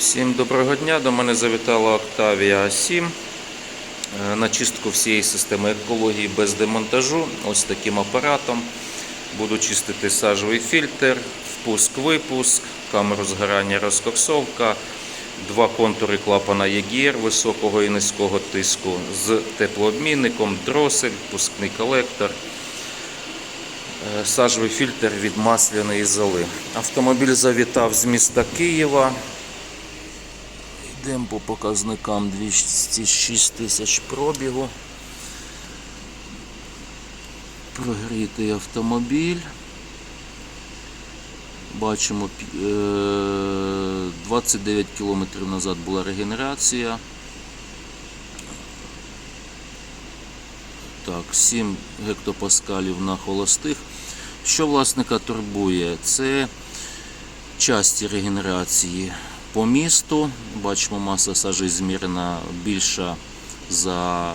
Всім доброго дня. До мене завітала Octavia A7 Е, на чистку всієї системи екології без демонтажу. Ось таким апаратом. Буду чистити сажовий фільтр, впуск-випуск, камеру згорання розкоксовка, два контури клапана EGR високого і низького тиску з теплообмінником, дросель, впускний колектор. Е, Сажовий фільтр від масляної золи. Автомобіль завітав з міста Києва. Йдемо по показникам 206 тисяч пробігу. Прогрітий автомобіль. Бачимо, е, 29 кілометрів назад була регенерація. Так, 7 гектопаскалів на холостих. Що власника турбує? Це часті регенерації по місту. Бачимо, маса сажі змірена більша за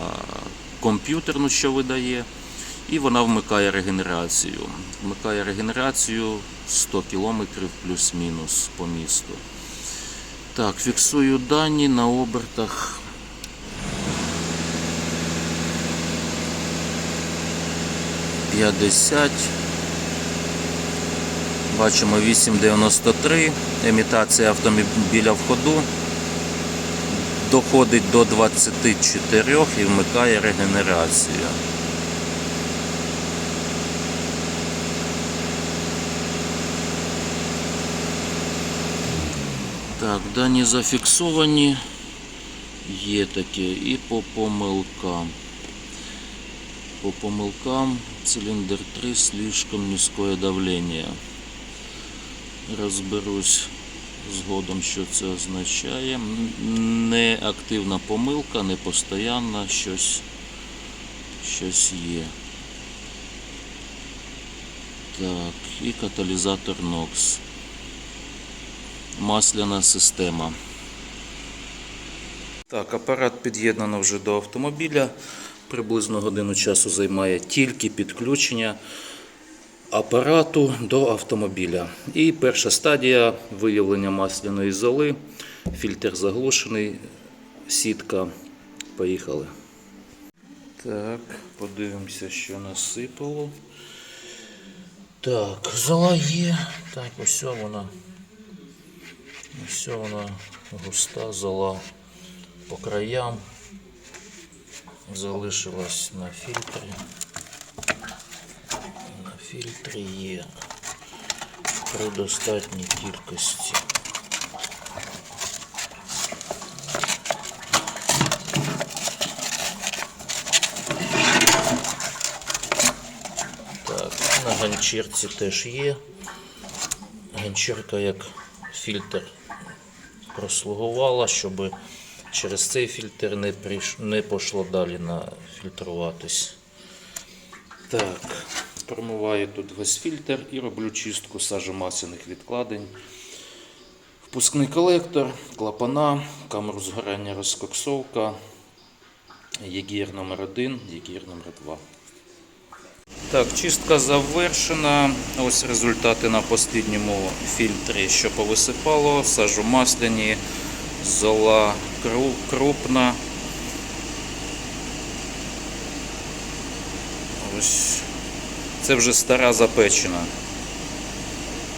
комп'ютерну, що видає. І вона вмикає регенерацію. Вмикає регенерацію 100 км плюс-мінус по місту. Так, фіксую дані на обертах. П'ятдесят. Бачимо 8,93. Емітація автомобіля в ходу. Доходить до 24 і вмикає регенерацію. Так, дані зафіксовані. Є таке і по помилкам. По помилкам цилиндр 3 слишком низькое давление. Розберусь згодом, що це означає. М, Не активна помилка, не постоянна, щось, щось є. Так, і каталізатор NOx. Масляна система. Так, апарат під'єднано вже до автомобіля. Приблизно годину часу займає тільки підключення апарату до автомобіля. І перша стадія виявлення масляної золи. Фільтр заглушений, сітка. Поїхали. Так, подивимося, що насипало. Так, зола є. Так, ось вона. Ось вона густа зола по краям. Залишилась на фільтрі. На фільтрі є при достатній кількості. Так, на ганчірці теж є. Ганчірка як фільтр прослугувала, щоб через цей фільтр не, прийш... не пішло далі на фільтруватись. Так, промиваю тут весь фільтр і роблю чистку сажомасляних відкладень. Впускний колектор, клапана, камеру згорання розкоксовка, єгір номер 1 єгір номер 2 так, чистка завершена. Ось результати на останньому фільтрі, що повисипало. Сажу масляні, зола крупна. Ось. Це вже стара запечена.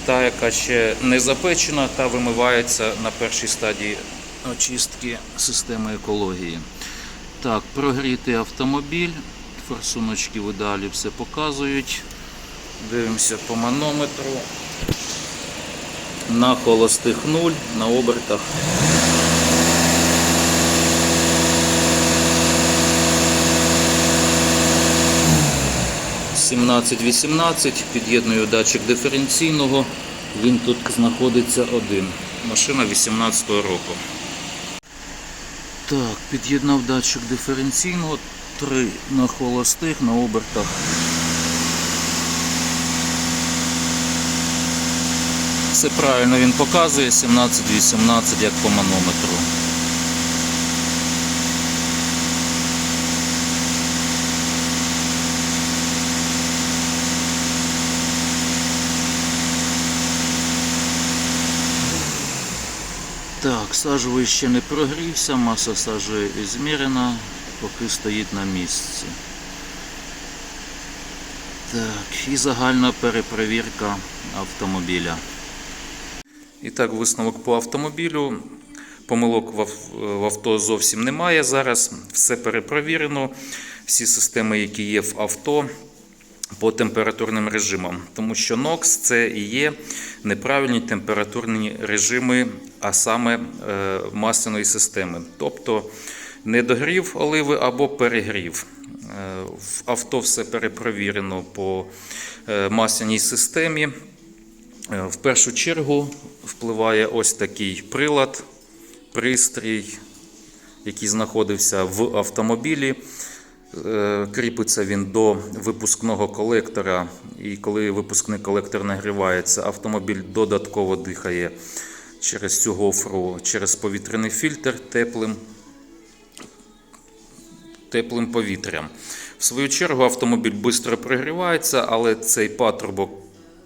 Та, яка ще не запечена, та вимивається на першій стадії очистки системи екології. Так, прогрітий автомобіль. Форсуночки в ідеалі все показують. Дивимося по манометру. На холостих 0, на обертах. Сімнадцять 18 під'єдную датчик диференційного. Він тут знаходиться один. Машина 18-го року. Так, під'єднав датчик диференційного, 3 на холостих, на обертах. Все правильно він показує 17-18 як по манометру. Так, сажовий ще не прогрівся, маса сажі змірена, поки стоїть на місці. Так, і загальна перепровірка автомобіля. І так, висновок по автомобілю. Помилок в авто зовсім немає зараз. Все перепровірено. Всі системи, які є в авто, по температурним режимам. Тому що NOx це і є неправильні температурні режими, а саме е, масляної системи. Тобто недогрів оливи або перегрів. Е, В авто все перепровірено по е, масляній системі. В першу чергу впливає ось такий прилад, пристрій, який знаходився в автомобілі. Е, Кріпиться він до випускного колектора, і коли випускний колектор нагрівається, автомобіль додатково дихає через цю гофру, через повітряний фільтр теплим теплим повітрям. В свою чергу автомобіль швидко прогрівається, але цей патрубок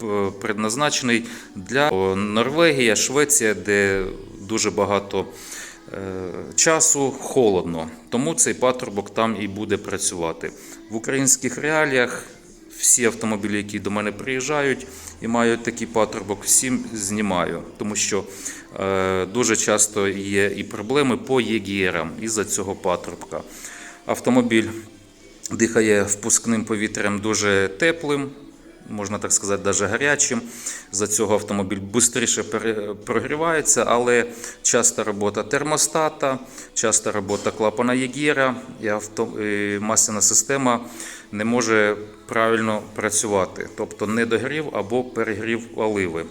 е, предназначений для Норвегія, Швеція, де дуже багато часу холодно. Тому цей патрубок там і буде працювати. В українських реаліях всі автомобілі, які до мене приїжджають і мають такий патрубок, всім знімаю, тому що е, дуже часто є і проблеми по ЄГРам із-за цього патрубка. Автомобіль дихає впускним повітрям дуже теплим, можна так сказати, навіть гарячим. За цього автомобіль швидше прогрівається, але часта робота термостата, часта робота клапана Єгіра і, авто, і масляна система не може правильно працювати, тобто недогрів або перегрів оливи.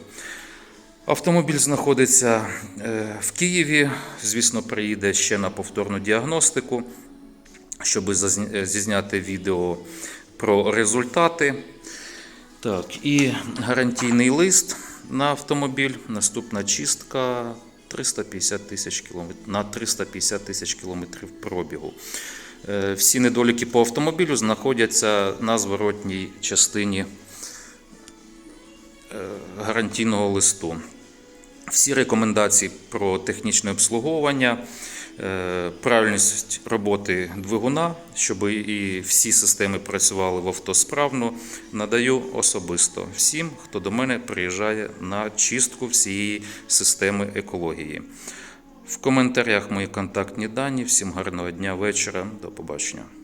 Автомобіль знаходиться е, в Києві. Звісно, приїде ще на повторну діагностику, щоб зізняти відео про результати. Так, і гарантійний лист на автомобіль. Наступна чистка 350 тисяч кілометрів на 350 тисяч кілометрів пробігу. Е, Всі недоліки по автомобілю знаходяться на зворотній частині е, гарантійного листу. Всі рекомендації про технічне обслуговування, правильність роботи двигуна, щоб і всі системи працювали в авто справно, надаю особисто всім, хто до мене приїжджає на чистку всієї системи екології. В коментарях мої контактні дані. Всім гарного дня, вечора. До побачення.